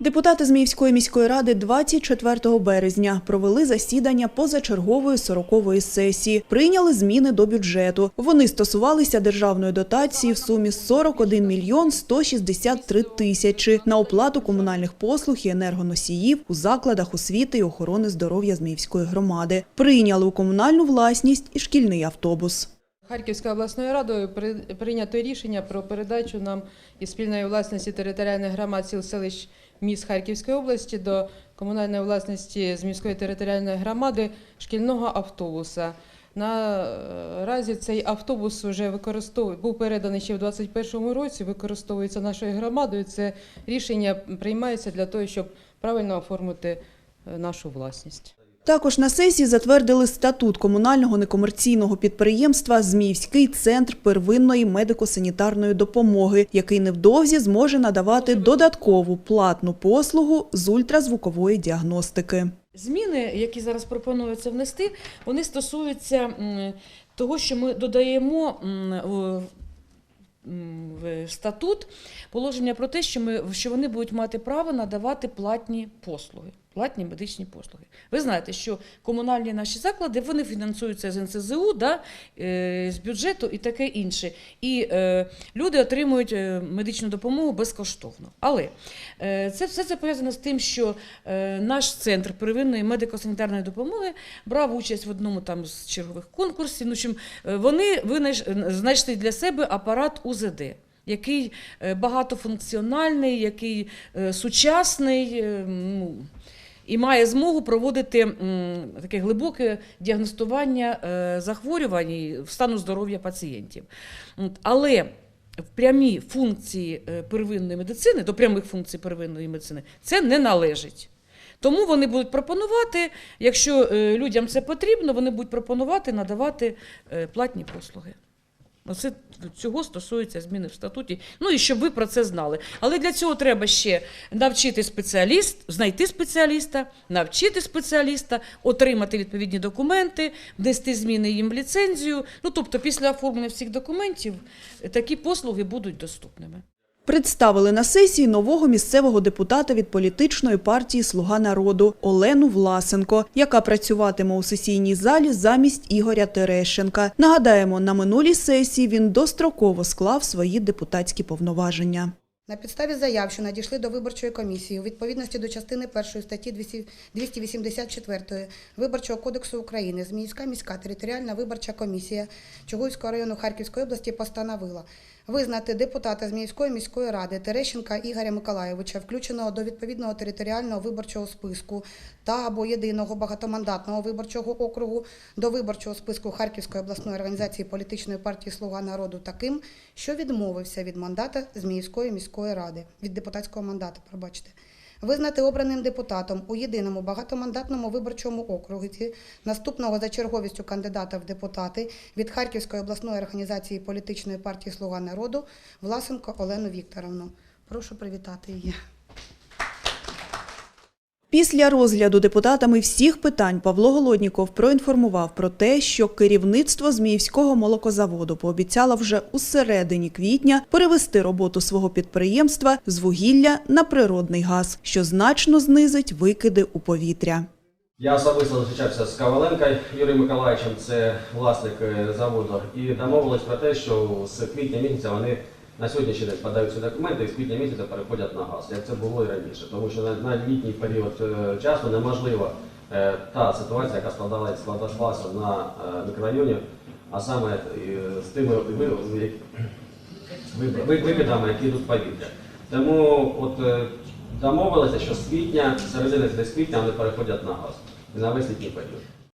Депутати Зміївської міської ради 24 березня провели засідання позачергової 40-ї сесії. Прийняли зміни до бюджету. Вони стосувалися державної дотації в сумі 41 мільйон 163 тисячі на оплату комунальних послуг і енергоносіїв у закладах освіти і охорони здоров'я Зміївської громади. Прийняли у комунальну власність і шкільний автобус. Харківською обласною радою при- прийнято рішення про передачу нам із спільної власності територіальних громад сіл селищ міст Харківської області до комунальної власності з міської територіальної громади шкільного автобуса. Наразі цей автобус вже використовує, був переданий ще в 2021 році, використовується нашою громадою. Це рішення приймається для того, щоб правильно оформити е, нашу власність. Також на сесії затвердили статут комунального некомерційного підприємства Зміївський центр первинної медико-санітарної допомоги, який невдовзі зможе надавати додаткову платну послугу з ультразвукової діагностики. Зміни, які зараз пропонується внести, вони стосуються того, що ми додаємо в статут положення про те, що, ми, що вони будуть мати право надавати платні послуги. Платні медичні послуги. Ви знаєте, що комунальні наші заклади вони фінансуються з НСЗУ, да, е, з бюджету і таке інше. І е, люди отримують е, медичну допомогу безкоштовно. Але е, це все це пов'язано з тим, що е, наш центр первинної медико-санітарної допомоги брав участь в одному там з чергових конкурсів. Ну, чим е, вони знайшли для себе апарат УЗД. Який багатофункціональний, який сучасний, ну, і має змогу проводити таке глибоке діагностування е, захворювань і стану здоров'я пацієнтів. Але в прямі функції е, первинної медицини, до прямих функцій первинної медицини, це не належить. Тому вони будуть пропонувати, якщо е, людям це потрібно, вони будуть пропонувати надавати платні послуги. Оце цього стосується зміни в статуті. Ну і щоб ви про це знали. Але для цього треба ще навчити спеціаліст, знайти спеціаліста, навчити спеціаліста, отримати відповідні документи, внести зміни їм в ліцензію. Ну тобто, після оформлення всіх документів такі послуги будуть доступними. Представили на сесії нового місцевого депутата від політичної партії Слуга народу Олену Власенко, яка працюватиме у сесійній залі замість Ігоря Терещенка. Нагадаємо, на минулій сесії він достроково склав свої депутатські повноваження. На підставі заяв, що надійшли до виборчої комісії у відповідності до частини 1 статті 200 284 Виборчого кодексу України, Зміївська міська територіальна виборча комісія Чугуївського району Харківської області постановила визнати депутата Зміївської міської ради Терещенка Ігоря Миколайовича, включеного до відповідного територіального виборчого списку та або єдиного багатомандатного виборчого округу до виборчого списку Харківської обласної організації політичної партії Слуга народу таким, що відмовився від мандата Зміївської міської ради, від депутатського мандату, пробачте. Визнати обраним депутатом у єдиному багатомандатному виборчому окрузі наступного за черговістю кандидата в депутати від Харківської обласної організації політичної партії Слуга народу Власенко Олену Вікторовну. Прошу привітати її. Після розгляду депутатами всіх питань Павло Голодніков проінформував про те, що керівництво Зміївського молокозаводу пообіцяло вже у середині квітня перевести роботу свого підприємства з вугілля на природний газ, що значно знизить викиди у повітря. Я особисто зустрічався з Коваленко Юрієм Миколаївичем, це власник е, заводу, і домовились про те, що з квітня місяця вони на сьогоднішній день подають ці документи і з квітня місяця переходять на газ, як це було і раніше. Тому що на, на літній період е, часу неможлива е, та ситуація, яка складалась, складалася на е, мікрорайоні, а саме з тими ви- ви- ви- ви- викидами, які йдуть повітря. Тому от домовилися, що з квітня, середини десь квітня вони переходять на газ і на весь літній період.